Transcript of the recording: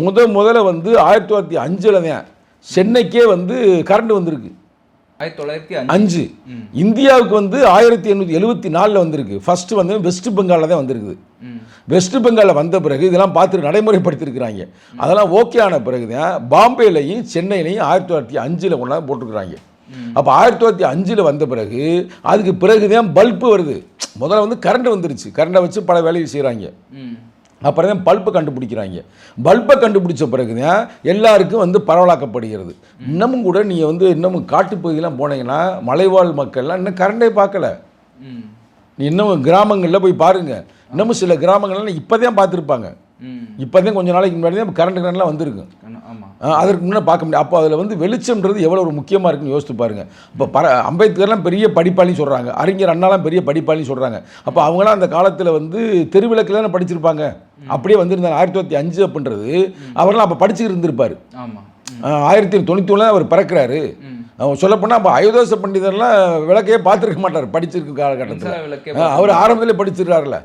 முத முதல்ல வந்து ஆயிரத்தி தொள்ளாயிரத்தி அஞ்சில் தான் சென்னைக்கே வந்து கரண்ட் வந்திருக்கு. ஆயிரத்தி தொள்ளாயிரத்தி அஞ்சு. இந்தியாவுக்கு வந்து ஆயிரத்தி எண்ணூற்றி எழுபத்தி நாலில் வந்திருக்கு. ஃபர்ஸ்ட் வந்து வெஸ்ட் பெங்காலில் தான் வந்திருக்குது. வெஸ்ட் பெங்காலில் வந்த பிறகு இதெல்லாம் பார்த்து நடைமுறைப்படுத்தியிருக்கிறாங்க அதெல்லாம் ஓகே ஆன பிறகு தான் பாம்பேலையும் சென்னையிலையும் ஆயிரத்தி தொள்ளாயிரத்தி அஞ்சில் கொண்டாந்து போட்டிருக்கிறாங்க அப்போ ஆயிரத்தி தொள்ளாயிரத்தி அஞ்சில் வந்த பிறகு அதுக்கு பிறகு தான் பல்பு வருது. முதல்ல வந்து கரண்ட் வந்துருச்சு. கரண்டை வச்சு பல வேலையை செய்கிறாங்க அப்புறம் தான் பல்பை கண்டுபிடிக்கிறாங்க. பல்பை கண்டுபிடிச்ச பிறகு தான் எல்லாருக்கும் வந்து பரவலாக்கப்படுகிறது. இன்னமும் கூட நீங்கள் வந்து இன்னமும் காட்டுப்பகுதியெலாம் போனீங்கன்னா மலைவாழ் மக்கள்லாம் இன்னும் கரண்டே பார்க்கல. நீ இன்னும் கிராமங்களில் போய் பாருங்கள் இன்னமும் சில கிராமங்கள்லாம் இப்போ தான் பார்த்துருப்பாங்க. இப்போ தான் கொஞ்ச நாளைக்கு முன்னாடி தான் கரண்ட் கரண்ட்லாம் வந்திருக்கு. கண்ணு- ஆமா ஆ, அதற்கு முன்னே பார்க்க முடியாது அப்போ அதில் வந்து வெளிச்சம்ன்றது எவ்வளோ ஒரு முக்கியமாக இருக்குன்னு யோசித்து பாருங்க. இப்போ பர அம்பேத்கர்லாம் பெரிய படிப்பாளின்னு சொல்கிறாங்க அறிஞர் அண்ணாலாம் பெரிய படிப்பாளின்னு சொல்கிறாங்க அப்போ அவங்களாம் அந்த காலத்தில் வந்து தெருவிளக்கில் தானே படிச்சிருப்பாங்க அப்படியே வந்திருந்தாங்க. ஆயிரத்தி தொள்ளாயிரத்தி அஞ்சு அப்படின்றது. அவரெல்லாம் அப்போ படிச்சுக்கிட்டு இருந்திருப்பார். ஆயிரத்தி தொண்ணூற்றி ஒன்றில் அவர் பிறக்கிறாரு. சொல்லப்போனால் அப்போ அயோதேச பண்டிதர்லாம் விளக்கையே பார்த்துருக்க மாட்டார். படிச்சிருக்க காலகட்டத்தில். அவர் ஆரம்பத்திலே படிச்சிருக்காருல